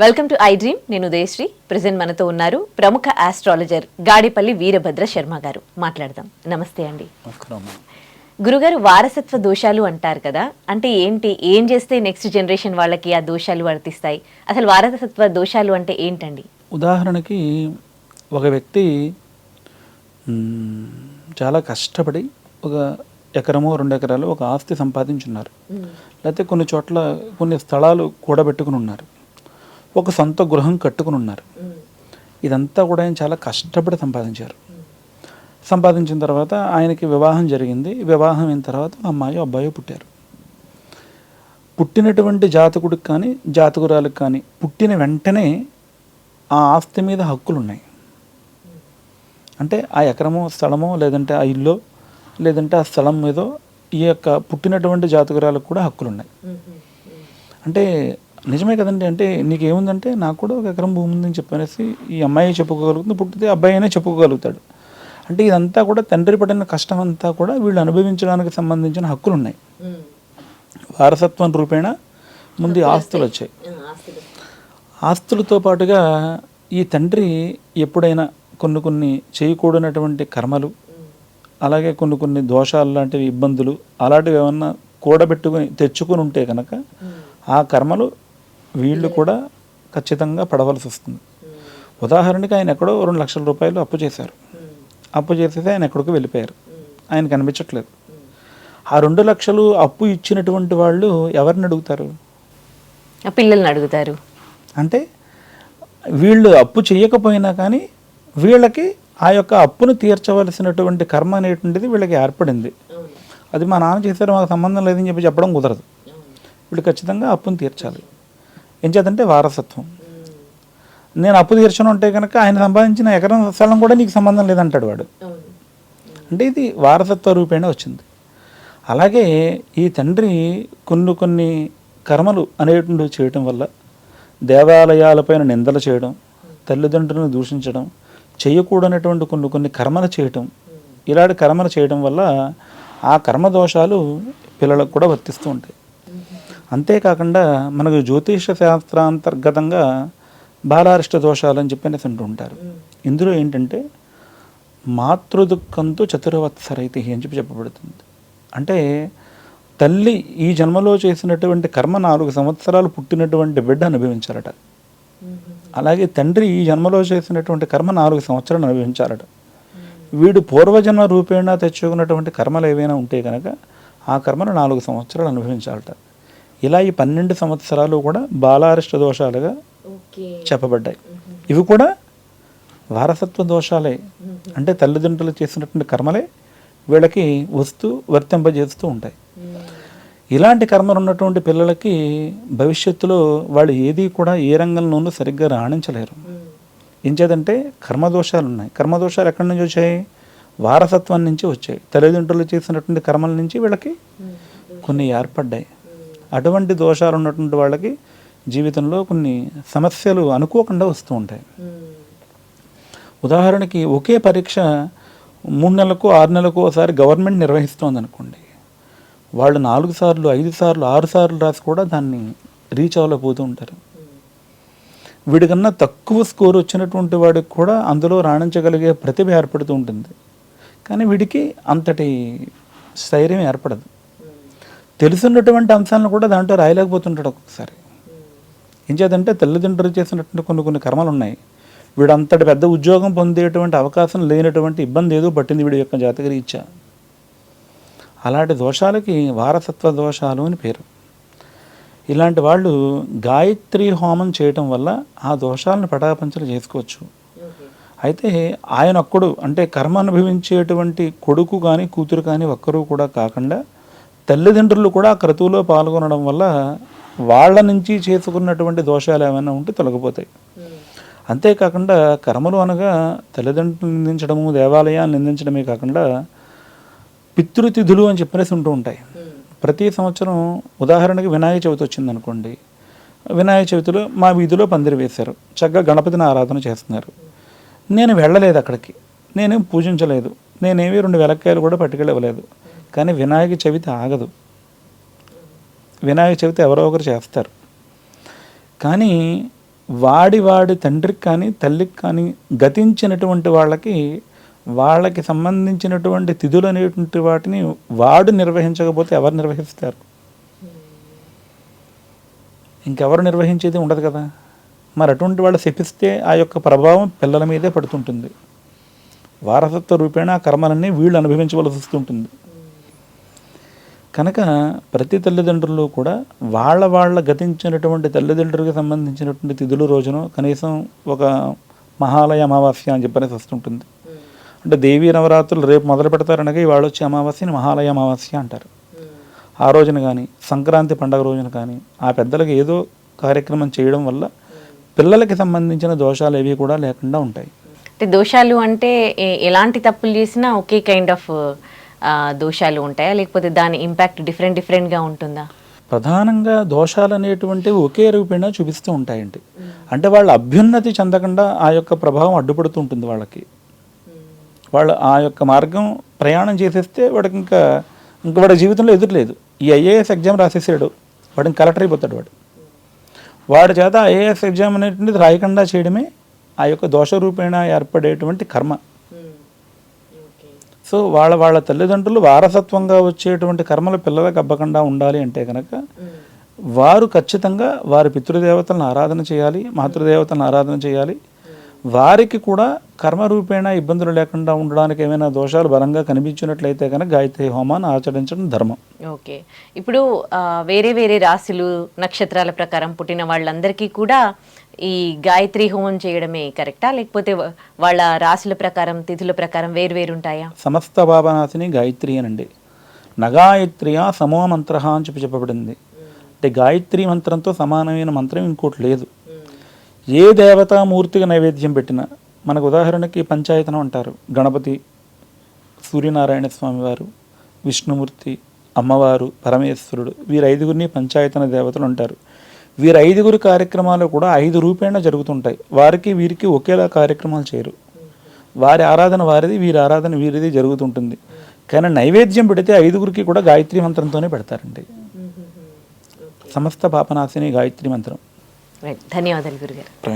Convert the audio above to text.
Welcome to I dream నేను Udayasri. Present మనతో ఉన్నారు ప్రముఖ ఆస్ట్రాలజర్ గాడిపల్లి వీరభద్ర శర్మ గారు. మాట్లాడదాం. నమస్తే అండి. గురుగారు వారసత్వ దోషాలు అంటారు కదా అంటే ఏంటి ఏం చేస్తే నెక్స్ట్ జనరేషన్ వాళ్ళకి ఆ దోషాలు వర్తిస్తాయి? అసలు వారసత్వ దోషాలు అంటే ఏంటండి? ఉదాహరణకి ఒక వ్యక్తి చాలా కష్టపడి ఒక ఎకరమో రెండు ఎకరాలు ఒక ఆస్తి సంపాదించున్నారు. లేకపోతే కొన్ని చోట్ల కొన్ని స్థలాలు కూడబెట్టుకుని ఉన్నారు. ఒక సొంత గృహం కట్టుకుని ఉన్నారు. ఇదంతా కూడా ఆయన చాలా కష్టపడి సంపాదించారు. సంపాదించిన తర్వాత ఆయనకి వివాహం జరిగింది. వివాహం అయిన తర్వాత అమ్మాయి అబ్బాయి పుట్టారు. పుట్టినటువంటి జాతకుడికి కానీ జాతకురాలకు కానీ పుట్టిన వెంటనే ఆ ఆస్తి మీద హక్కులు ఉన్నాయి అంటే ఆ ఎకరమో స్థలమో లేదంటే ఆ ఇల్లు లేదంటే ఆ స్థలం మీదో ఈ యొక్క పుట్టినటువంటి జాతకురాలకు కూడా హక్కులు ఉన్నాయి అంటే నిజమే కదండి. అంటే నీకు ఏముందంటే నాకు కూడా ఒక ఎకరం భూమి ఉందని చెప్పనేసి ఈ అమ్మాయి చెప్పుకోగలుగుతుంది. పుట్టితే అబ్బాయి అయినా చెప్పుకోగలుగుతాడు. అంటే ఇదంతా కూడా తండ్రి పడిన కష్టం అంతా కూడా వీళ్ళు అనుభవించడానికి సంబంధించిన హక్కులు ఉన్నాయి వారసత్వం రూపేణ ముందు ఆస్తులు వచ్చాయి. ఆస్తులతో పాటుగా ఈ తండ్రి ఎప్పుడైనా కొన్ని కొన్ని చేయకూడనటువంటి కర్మలు అలాగే కొన్ని కొన్ని దోషాలు లాంటివి ఇబ్బందులు అలాంటివి ఏమన్నా కూడబెట్టుకుని తెచ్చుకుని ఉంటే కనుక ఆ కర్మలు వీళ్ళు కూడా ఖచ్చితంగా పడవలసి వస్తుంది. ఉదాహరణకి ఆయన ఎక్కడో రెండు లక్షల రూపాయలు అప్పు చేశారు. అప్పు చేసేసి ఆయన ఎక్కడికో వెళ్ళిపోయారు. ఆయన కనిపించట్లేదు. ఆ రెండు లక్షలు అప్పు ఇచ్చినటువంటి వాళ్ళు ఎవరిని అడుగుతారు? ఆ పిల్లల్ని అడుగుతారు. అంటే వీళ్ళు అప్పు చేయకపోయినా కానీ వీళ్ళకి ఆ యొక్క అప్పును తీర్చవలసినటువంటి కర్మ అనేటువంటిది వీళ్ళకి ఏర్పడింది. అది మా నాన్న చేశారు మాకు సంబంధం లేదని చెప్పి చెప్పడం కుదరదు. వీళ్ళు ఖచ్చితంగా అప్పును తీర్చాలి. ఏం చేద్దంటే వారసత్వం. నేను అప్పు తీర్చను అంటే కనుక ఆయన సంపాదించిన ఎకరం స్థలం కూడా నీకు సంబంధం లేదంటాడు వాడు. అంటే ఇది వారసత్వ రూపేణ వచ్చింది. అలాగే ఈ తండ్రి కొన్ని కొన్ని కర్మలు అనేటువంటి చేయటం వల్ల దేవాలయాలపైన నిందలు చేయడం తల్లిదండ్రులను దూషించడం చేయకూడనటువంటి కొన్ని కొన్ని కర్మలు చేయటం ఇలాంటి కర్మలు చేయడం వల్ల ఆ కర్మ దోషాలు పిల్లలకు కూడా వర్తిస్తూ ఉంటాయి. అంతేకాకుండా మనకు జ్యోతిష శాస్త్రాంతర్గతంగా బాలారిష్ట దోషాలు అని చెప్పి అనేసి అంటూ ఉంటారు. ఇందులో ఏంటంటే మాతృదుఃఖంతో చతురవత్సరైతే అని చెప్పి చెప్పబడుతుంది. అంటే తల్లి ఈ జన్మలో చేసినటువంటి కర్మ నాలుగు సంవత్సరాలు పుట్టినటువంటి బిడ్డ అనుభవించాలట. అలాగే తండ్రి ఈ జన్మలో చేసినటువంటి కర్మ నాలుగు సంవత్సరాలు అనుభవించాలట. వీడు పూర్వజన్మ రూపేణ తెచ్చుకున్నటువంటి కర్మలు ఏవైనా ఉంటే కనుక ఆ కర్మను నాలుగు సంవత్సరాలు అనుభవించాలట. ఇలా ఈ పన్నెండు సంవత్సరాలు కూడా బాలారిష్ట దోషాలుగా చెప్పబడ్డాయి. ఇవి కూడా వారసత్వ దోషాలే. అంటే తల్లిదండ్రులు చేసినటువంటి కర్మలే వీళ్ళకి వస్తూ వర్తింపజేస్తూ ఉంటాయి. ఇలాంటి కర్మలు ఉన్నటువంటి పిల్లలకి భవిష్యత్తులో వాళ్ళు ఏది కూడా ఏ రంగంలోనూ సరిగ్గా రాణించలేరు. ఏం చేదంటే కర్మదోషాలు ఉన్నాయి. కర్మదోషాలు ఎక్కడి నుంచి వచ్చాయి? వారసత్వం నుంచి వచ్చాయి. తల్లిదండ్రులు చేసినటువంటి కర్మల నుంచి వీళ్ళకి కొన్ని ఏర్పడ్డాయి. అటువంటి దోషాలు ఉన్నటువంటి వాళ్ళకి జీవితంలో కొన్ని సమస్యలు అనుకోకుండా వస్తూ ఉంటాయి. ఉదాహరణకి ఒకే పరీక్ష మూడు నెలలకు ఆరు నెలలకు ఒకసారి గవర్నమెంట్ నిర్వహిస్తోంది అనుకోండి. వాళ్ళు నాలుగు సార్లు ఐదు సార్లు ఆరు సార్లు రాసి కూడా దాన్ని రీచ్ అవ్వలేకపోతూ ఉంటారు. వీడికన్నా తక్కువ స్కోర్ వచ్చినటువంటి వాడికి కూడా అందులో రాణించగలిగే ప్రతిభ ఏర్పడుతూ ఉంటుంది. కానీ వీడికి అంతటి స్థైర్యం ఏర్పడదు. తెలుసున్నటువంటి అంశాలను కూడా దాంట్లో రాయలేకపోతుంటాడు ఒక్కొక్కసారి. ఏం చేద్దంటే తల్లిదండ్రులు చేసినటువంటి కొన్ని కొన్ని కర్మలు ఉన్నాయి వీడు అంతటి పెద్ద ఉద్యోగం పొందేటువంటి అవకాశం లేనటువంటి ఇబ్బంది ఏదో పట్టింది వీడి యొక్క జాతక రీత్యా. అలాంటి దోషాలకి వారసత్వ దోషాలు అని పేరు. ఇలాంటి వాళ్ళు గాయత్రి హోమం చేయటం వల్ల ఆ దోషాలను పటాపంచలు చేసుకోవచ్చు. అయితే ఆయన ఒక్కడు అంటే కర్మ అనుభవించేటువంటి కొడుకు కానీ కూతురు కానీ ఒక్కరూ కూడా కాకుండా తల్లిదండ్రులు కూడా క్రతువులో పాల్గొనడం వల్ల వాళ్ళ నుంచి చేసుకున్నటువంటి దోషాలు ఏమైనా ఉంటే తొలగిపోతాయి. అంతేకాకుండా కర్మలు అనగా తల్లిదండ్రులు నిందించడము దేవాలయాన్ని నిందించడమే కాకుండా పితృతిథులు అని చెప్పేసి ఉంటూ ఉంటాయి. ప్రతి సంవత్సరం ఉదాహరణకి వినాయక చవితి వచ్చింది అనుకోండి వినాయక చవితిలో మా వీధిలో పందిరి వేశారు. చక్కగా గణపతిని ఆరాధన చేస్తున్నారు. నేను వెళ్ళలేదు అక్కడికి. నేనేం పూజించలేదు. నేనేమి రెండు వెలక్కాయలు కూడా పట్టుకెళ్ళవలేదు కానీ వినాయక చవితి ఆగదు. వినాయక చవితి ఎవరో ఒకరు చేస్తారు. కానీ వాడి వాడి తండ్రికి కానీ తల్లికి కానీ గతించినటువంటి వాళ్ళకి వాళ్ళకి సంబంధించినటువంటి తిథులు అనేటువంటి వాటిని వాడు నిర్వహించకపోతే ఎవరు నిర్వహిస్తారు? ఇంకెవరు నిర్వహించేది ఉండదు కదా. మరి అటువంటి వాళ్ళు శపిస్తే ఆ యొక్క ప్రభావం పిల్లల మీదే పడుతుంటుంది. వారసత్వ రూపేణ ఆ కర్మలన్నీ వీళ్ళు అనుభవించవలసి వస్తుంటుంది. కనుక ప్రతి తల్లిదండ్రులు కూడా వాళ్ళ వాళ్ళ గతించినటువంటి తల్లిదండ్రులకు సంబంధించినటువంటి తిథుల రోజున కనీసం ఒక మహాలయ అమావాస్య అని చెప్పనేసి వస్తుంటుంది. అంటే దేవీ నవరాత్రులు రేపు మొదలు పెడతారనగా ఇవాళ వచ్చే అమావాస్యని మహాలయ అమావాస్య అంటారు. ఆ రోజున కానీ సంక్రాంతి పండగ రోజున కానీ ఆ పెద్దలకు ఏదో కార్యక్రమం చేయడం వల్ల పిల్లలకి సంబంధించిన దోషాలు ఏవి కూడా లేకుండా ఉంటాయి. అంటే దోషాలు అంటే ఎలాంటి తప్పులు చేసినా ఒకే కైండ్ ఆఫ్ దోషాలు ఉంటాయా? లేకపోతే దాని ఇంపాక్ట్ డిఫరెంట్ డిఫరెంట్గా ఉంటుందా? ప్రధానంగా దోషాలు అనేటువంటివి ఒకే రూపేణా చూపిస్తూ ఉంటాయండి. అంటే వాళ్ళ అభ్యున్నతి చెందకుండా ఆ యొక్క ప్రభావం అడ్డుపడుతూ ఉంటుంది వాళ్ళకి. వాళ్ళు ఆ యొక్క మార్గం ప్రయాణం చేసేస్తే వాడికి ఇంకా ఇంకా వాడి జీవితంలో ఎదురులేదు. ఈ ఐఏఎస్ ఎగ్జామ్ రాసేసాడు. వాడిని కలెక్టర్ అయిపోతాడు వాడు. వాడి చేత ఐఏఎస్ ఎగ్జామ్ అనేటువంటిది రాయకుండా చేయడమే ఆ యొక్క దోష రూపేణ ఏర్పడేటువంటి కర్మ. సో వాళ్ళ వాళ్ళ తల్లిదండ్రులు వారసత్వంగా వచ్చేటువంటి కర్మలు పిల్లలకు అబ్బకుండా ఉండాలి అంటే కనుక వారు ఖచ్చితంగా వారి పితృదేవతలను ఆరాధన చేయాలి మాతృదేవతలను ఆరాధన చేయాలి. వారికి కూడా కర్మరూపేణ ఇబ్బందులు లేకుండా ఉండడానికి ఏమైనా దోషాలు బలంగా కనిపించినట్లయితే కనుక గాయత్రి హోమాన్ని ఆచరించడం ధర్మం. ఓకే. ఇప్పుడు వేరే వేరే రాశులు నక్షత్రాల ప్రకారం పుట్టిన వాళ్ళందరికీ కూడా ఈ గాయత్రి హోమం చేయడమే కరెక్టా? లేకపోతే వాళ్ళ రాశుల ప్రకారం తిథుల ప్రకారం వేరు వేరు ఉంటాయా? సమస్త భావనాశిని గాయత్రి అనండి. నగాయత్రియా సమో మంత్ర అని చెప్పి చెప్పబడింది. అంటే గాయత్రి మంత్రంతో సమానమైన మంత్రం ఇంకోటి లేదు. ఏ దేవతామూర్తిగా నైవేద్యం పెట్టినా మనకు ఉదాహరణకి పంచాయతనం అంటారు. గణపతి సూర్యనారాయణ స్వామి వారు విష్ణుమూర్తి అమ్మవారు పరమేశ్వరుడు వీరు ఐదుగురిని పంచాయతన దేవతలు అంటారు. వీరి ఐదుగురు కార్యక్రమాలు కూడా ఐదు రూపేణ జరుగుతుంటాయి. వారికి వీరికి ఒకేలా కార్యక్రమాలు చేయరు. వారి ఆరాధన వారిది వీరి ఆరాధన వీరిది జరుగుతుంటుంది. కానీ నైవేద్యం పెడితే ఐదుగురికి కూడా గాయత్రి మంత్రంతోనే పెడతారండి. సమస్త పాపనాశిని గాయత్రి మంత్రం. ధన్యవాదాలు గురుగారు.